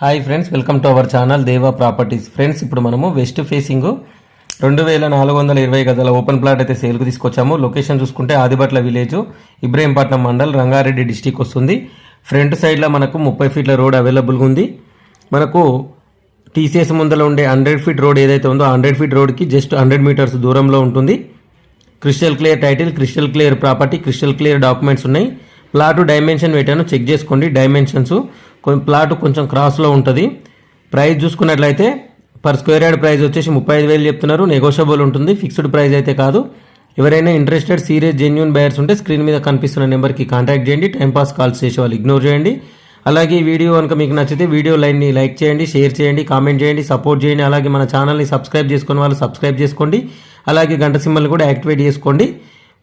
Hi friends welcome to our channel Deva properties friends ఇప్పుడు మనము west facing రెండు వేల నాలుగు వందల ఇరవై గజాల ఓపెన్ ప్లాట్ అయితే సేల్కు తీసుకొచ్చాము. లొకేషన్ చూసుకుంటే Adibatla village Ibrahimpatnam mandal Rangareddy district వస్తుంది. ఫ్రంట్ సైడ్లో మనకు ముప్పై ఫీట్ల రోడ్ అవైలబుల్గా ఉంది. మనకు టీసీఎస్ ముందర ఉండే హండ్రెడ్ ఫీట్ రోడ్ ఏదైతే ఉందో హండ్రెడ్ ఫీట్ రోడ్కి జస్ట్ హండ్రెడ్ మీటర్స్ దూరంలో ఉంటుంది. Crystal clear title crystal clear property crystal clear documents ఉన్నాయి. ప్లాట్ డైమెన్షన్ పెట్టాను చెక్ చేసుకోండి. డైమెన్షన్స్ కొంచెం ప్లాట్ కొంచెం క్రాస్లో ఉంటుంది. ప్రైస్ చూసుకున్నట్లయితే పర్ స్క్వేర్ యార్డ్ ప్రైస్ వచ్చేసి ముప్పై ఐదు వేలు చెప్తున్నారు. నెగోషియబుల్ ఉంటుంది. ఫిక్స్డ్ ప్రైస్ అయితే కాదు. ఎవరైనా ఇంట్రెస్టెడ్ సీరియస్ జెన్యున్ బయర్స్ ఉంటే స్క్రీన్ మీద కనిపిస్తున్న నెంబర్కి కాంటాక్ట్ చేయండి. టైంపాస్ కాల్స్ చేసే వాళ్ళు ఇగ్నోర్ చేయండి. అలాగే ఈ వీడియో కనుక మీకు నచ్చితే వీడియో లైన్ని లైక్ చేయండి షేర్ చేయండి కామెంట్ చేయండి సపోర్ట్ చేయండి. అలాగే మన ఛానల్ని సబ్స్క్రైబ్ చేసుకున్న వాళ్ళు సబ్స్క్రైబ్ చేసుకోండి. అలాగే గంట సింబల్ని కూడా యాక్టివేట్ చేసుకోండి.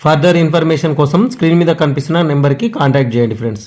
ఫర్దర్ ఇన్ఫర్మేషన్ కోసం స్క్రీన్ మీద కనిపిస్తున్న నెంబర్కి కాంటాక్ట్ చేయండి friends